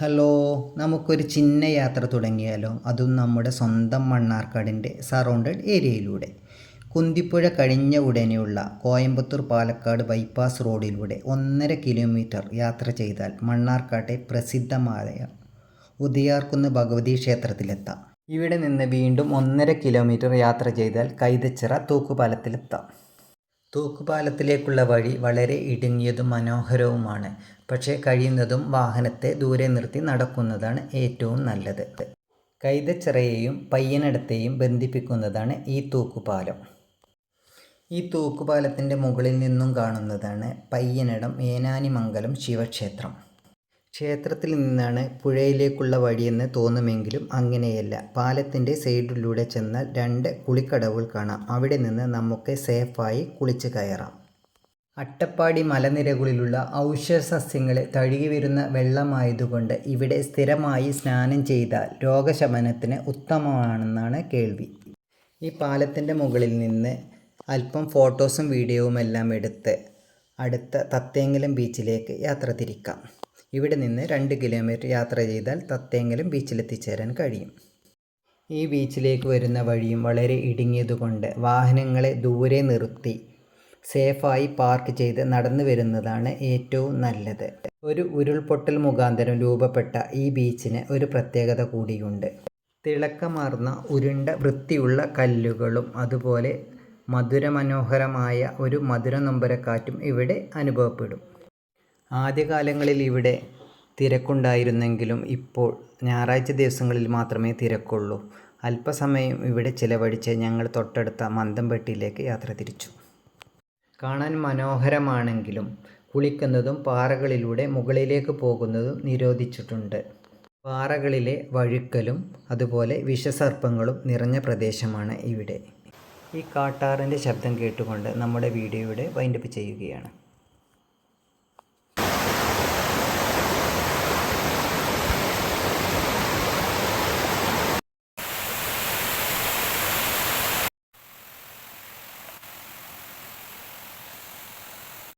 Hello നമുക്കൊരു ചിന്ന യാത്ര തുടങ്ങിയാലോ? അതും നമ്മുടെ സ്വന്തം മണ്ണാർക്കാടിന്റെ സറൗണ്ടഡ് ഏരിയയിലൂടെ. കുന്തിപ്പുഴ കഴിഞ്ഞ ഉടനെയുള്ള കോയമ്പത്തൂർ പാലക്കാട് ബൈപ്പാസ് റോഡിലൂടെ ഒന്നര കിലോമീറ്റർ യാത്ര ചെയ്താൽ മണ്ണാർക്കാട്ടെ പ്രസിദ്ധമായ ഉദയാർക്കുന്ന് ഭഗവതി ക്ഷേത്രത്തിലെത്താം. ഇവിടെ നിന്ന് വീണ്ടും ഒന്നര കിലോമീറ്റർ യാത്ര ചെയ്താൽ കൈതച്ചിറ തൂക്കുപാലത്തിലെത്താം. തൂക്കുപാലത്തിലേക്കുള്ള വഴി വളരെ ഇടുങ്ങിയതും മനോഹരവുമാണ്. പക്ഷേ കഴിയുന്നതും വാഹനത്തെ ദൂരെ നിർത്തി നടക്കുന്നതാണ് ഏറ്റവും നല്ലത്. കൈതച്ചിറയെയും പയ്യനടത്തെയും ബന്ധിപ്പിക്കുന്നതാണ് ഈ തൂക്കുപാലം. ഈ തൂക്കുപാലത്തിന്റെ മുകളിൽ നിന്നും കാണുന്നതാണ് പയ്യനടം ഏനാനിമംഗലം ശിവക്ഷേത്രം. ക്ഷേത്രത്തിൽ നിന്നാണ് പുഴയിലേക്കുള്ള വഴിയെന്ന് തോന്നുമെങ്കിലും അങ്ങനെയല്ല. പാലത്തിന്റെ സൈഡിലൂടെ ചെന്നാൽ രണ്ട് കുളിക്കടവുകൾ കാണാം. അവിടെ നിന്ന് നമുക്ക് സേഫായി കുളിച്ച് കയറാം. അട്ടപ്പാടി മലനിരകളിലുള്ള ഔഷധ സസ്യങ്ങളെ തഴുകി വരുന്ന വെള്ളമായതുകൊണ്ട് ഇവിടെ സ്ഥിരമായി സ്നാനം ചെയ്താൽ രോഗശമനത്തിന് ഉത്തമമാണെന്നാണ് കേൾവി. ഈ പാലത്തിന്റെ മുകളിൽ നിന്ന് അല്പം ഫോട്ടോസും വീഡിയോവും എല്ലാം എടുത്ത് അടുത്ത തത്തേങ്കലം ബീച്ചിലേക്ക് യാത്ര തിരിക്കാം. ഇവിടെ നിന്ന് രണ്ട് കിലോമീറ്റർ യാത്ര ചെയ്താൽ തത്തേങ്കലം ബീച്ചിലെത്തിച്ചേരാൻ കഴിയും. ഈ ബീച്ചിലേക്ക് വരുന്ന വഴിയും വളരെ ഇടുങ്ങിയതുകൊണ്ട് വാഹനങ്ങളെ ദൂരെ നിർത്തി സേഫായി പാർക്ക് ചെയ്ത് നടന്നു വരുന്നതാണ് ഏറ്റവും നല്ലത്. ഒരു ഉരുൾപൊട്ടൽ മുഖാന്തരം രൂപപ്പെട്ട ഈ ബീച്ചിന് ഒരു പ്രത്യേകത കൂടിയുണ്ട്. തിളക്കമാർന്ന ഉരുണ്ട വൃത്തിയുള്ള കല്ലുകളും അതുപോലെ മധുരമനോഹരമായ ഒരു മധുര നൊമ്പരക്കാറ്റും ഇവിടെ അനുഭവപ്പെടും. ആദ്യകാലങ്ങളിൽ ഇവിടെ തിരക്കുണ്ടായിരുന്നെങ്കിലും ഇപ്പോൾ ഞായറാഴ്ച ദിവസങ്ങളിൽ മാത്രമേ തിരക്കുള്ളൂ. അല്പസമയം ഇവിടെ ചിലവഴിച്ച് ഞങ്ങൾ തൊട്ടടുത്ത മന്ദംപെട്ടിയിലേക്ക് യാത്ര തിരിച്ചു. കാണാൻ മനോഹരമാണെങ്കിലും കുളിക്കുന്നതും പാറകളിലൂടെ മുകളിലേക്ക് പോകുന്നതും നിരോധിച്ചിട്ടുണ്ട്. പാറകളിലെ വഴുക്കലും അതുപോലെ വിഷസർപ്പങ്ങളും നിറഞ്ഞ പ്രദേശമാണ് ഇവിടെ. ഈ കാട്ടാറിന്റെ ശബ്ദം കേട്ടുകൊണ്ട് നമ്മുടെ വീഡിയോയുടെ വൈൻഡപ്പ് ചെയ്യുകയാണ്.